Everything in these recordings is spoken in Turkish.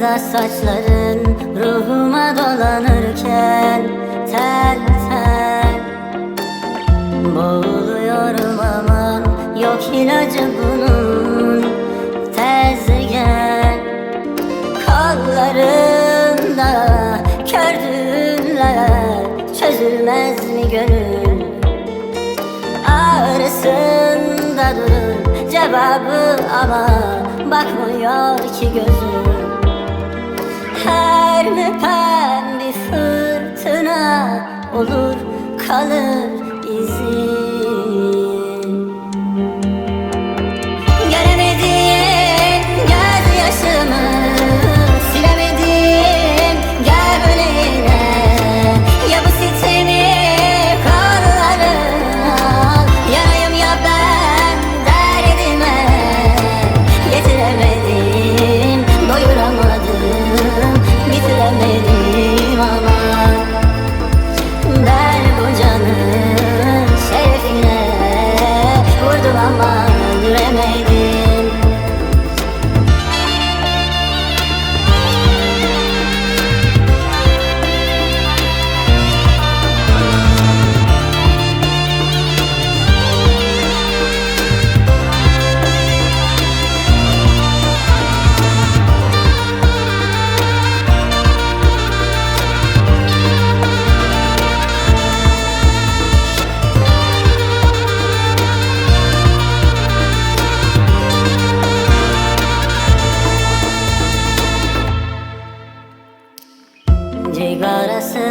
Beyaz saçların ruhuma dolanırken Tel tel. Boğuluyorum aman Yok ilacı bunun Tez gel. Kollarında kördüler Çözülmez mi gönül? Ağrısında durur cevabı ama Bakmıyor ki gözüm olur kalır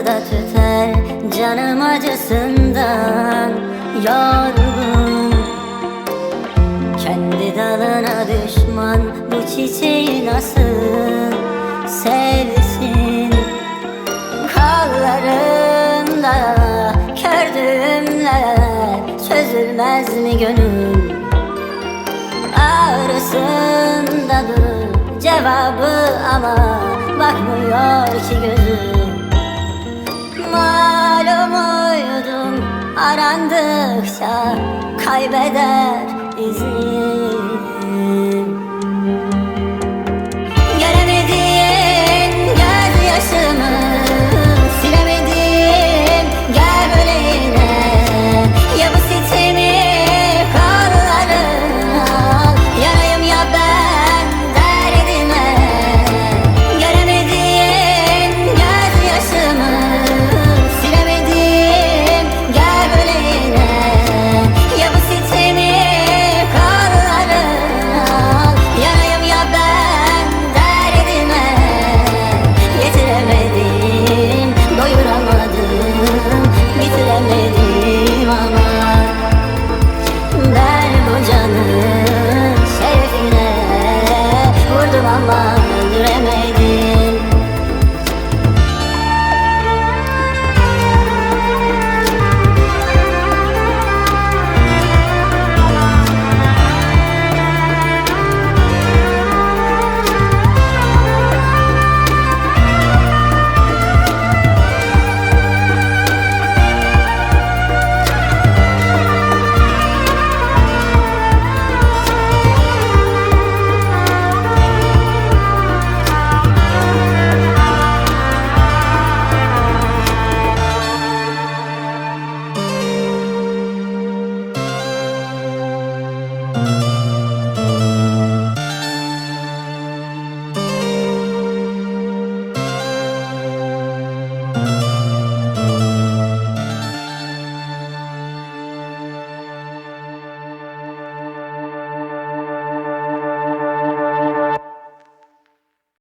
da tüter canım acısından. Yorgun. Kendi dalına düşman bu çiçeği nasıl sevsin? Kollarında kördüğümler çözülmez mi gönül? Ağrısında durur cevabı ama bakmıyor ki gözüm Malum uydum arandıkça kaybeder izim